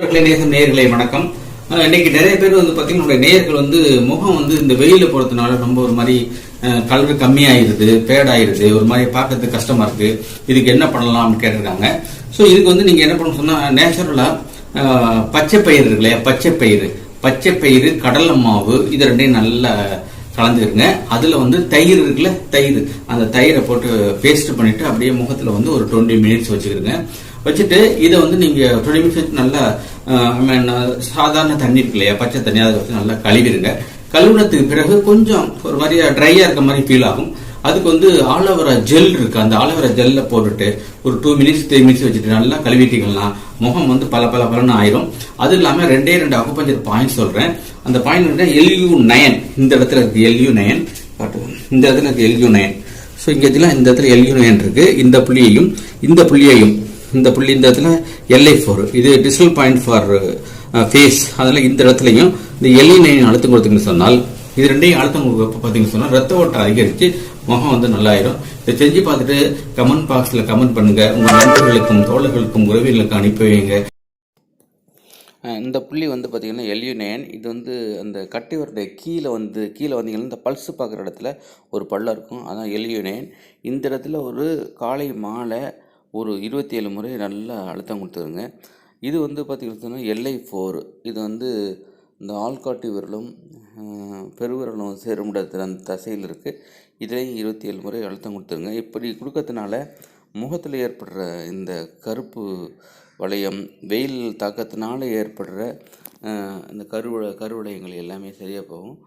நேயர்களே, நேசம் வணக்கம். இன்னைக்கு நிறைய பேர் வந்து பாத்தீங்கன்னா நம்முடைய நேயர்கள் வந்து முகம் வந்து இந்த வெயில போறதுனால ரொம்ப ஒரு மாதிரி கலர் கம்மியாயிருது பேடாயிருது ஒரு மாதிரி பார்க்கறதுக்கு கஷ்டமா இருக்கு. இதுக்கு என்ன பண்ணலாம் அப்படின்னு கேட்டிருக்காங்க. ஸோ இதுக்கு வந்து நீங்க என்ன பண்ணணும் சொன்னால் நேச்சுரலா பச்சை பயிர் இருக்கு இல்லையா பச்சை பயிறு. பச்சை பயிறு கடலை மாவு இது ரெண்டையும் நல்லா கலந்துருங்க. அதுல வந்து தயிர் இருக்குல்ல? தயிர். அந்த தயிரை போட்டு பேஸ்ட் பண்ணிட்டு அப்படியே முகத்துல வந்து ஒரு டுவெண்ட்டி மினிட்ஸ் வச்சுக்கிருங்க வச்சுட்டு இதை வந்து நீங்க டுவெண்ட்டி மினிட்ஸ் நல்லா சாதாரண தண்ணி இருக்கு இல்லையா பச்சை தண்ணி அதை வச்சு நல்லா கழுவிடுங்க. கழுவுனத்துக்கு பிறகு கொஞ்சம் ஒரு மாதிரி ட்ரையா இருக்க மாதிரி ஃபீல் ஆகும். அதுக்கு வந்து ஆலோவேரா ஜெல் இருக்கு. அந்த ஆலோவேரா ஜெல்ல போட்டுட்டு ஒரு டூ மினிட்ஸ் த்ரீ மினிட்ஸ் வச்சுட்டு நல்லா கழுவிட்டீங்கன்னா முகம் வந்து பல பல பலன்னு ஆயிரும். அது இல்லாம ரெண்டே ரெண்டு அக்குப்பஞ்சர் பாயிண்ட் சொல்றேன். அந்த பாயிண்ட் எல்யூ நயன் இந்த இடத்துல இருக்கு எல்யூ நயன் இந்த இடத்துல இருக்கு எல்யூ நயன் ஸோ இங்கே இந்த இடத்துல எல்யூ நயன் இருக்கு? இந்த புள்ளியையும் இந்த புள்ளியையும் இந்த புள்ளி இந்த இடத்துல எல்ஐ ஃபோர் இது டிஜிட்டல் பாயிண்ட் ஃபார் ஃபேஸ் அதில் இந்த இடத்துலையும் இந்த எல்இ நைன் அழுத்தம் கொடுத்தீங்கன்னு சொன்னால் இது ரெண்டையும் அழுத்தம் கொடுக்கப்ப பார்த்தீங்கன்னு சொன்னால் ரத்த ஓட்டம் அதிகரித்து முகம் வந்து நல்லாயிரும். இதை செஞ்சு பார்த்துட்டு கமெண்ட் பாக்ஸில் கமெண்ட் பண்ணுங்கள் உங்கள் நண்பர்களுக்கும் தோழர்களுக்கும் உறவினர்களுக்கும் அனுப்பி வைங்க. இந்த புள்ளி வந்து பார்த்திங்கன்னா எல்யூனேன் இது வந்து அந்த கட்டையோருடைய கீழே வந்து கீழே வந்தீங்கன்னா இந்த பல்ஸ் பார்க்குற இடத்துல ஒரு பள்ளம் இருக்கும். அதான் எல்யூனேன் இந்த இடத்துல ஒரு காலை மாலை ஒரு இருபத்தி ஏழு முறை நல்லா அழுத்தம் கொடுத்துருங்க இது வந்து பார்த்திங்கன்னா எல்ஐ ஃபோர் இது வந்து இந்த ஆள்காட்டி விரலும் பெருவிரலும் சேரும் இடத்துல அந்த தசையில் இருக்குது இதுலேயும் இருபத்தி ஏழு முறை அழுத்தம் கொடுத்துருங்க இப்படி கொடுக்கறதுனால முகத்தில் ஏற்படுற இந்த கருப்பு வளையம் வெயில் தாக்கத்தினால ஏற்படுற இந்த கருவ கருவளையங்கள் எல்லாமே சரியாக போகும்.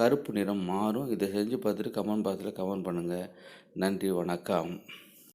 கருப்பு நிறம் மாறும். இதை செஞ்சு பார்த்துட்டு கமெண்ட் பாக்ஸில் கமெண்ட் பண்ணுங்கள் நன்றி வணக்கம்.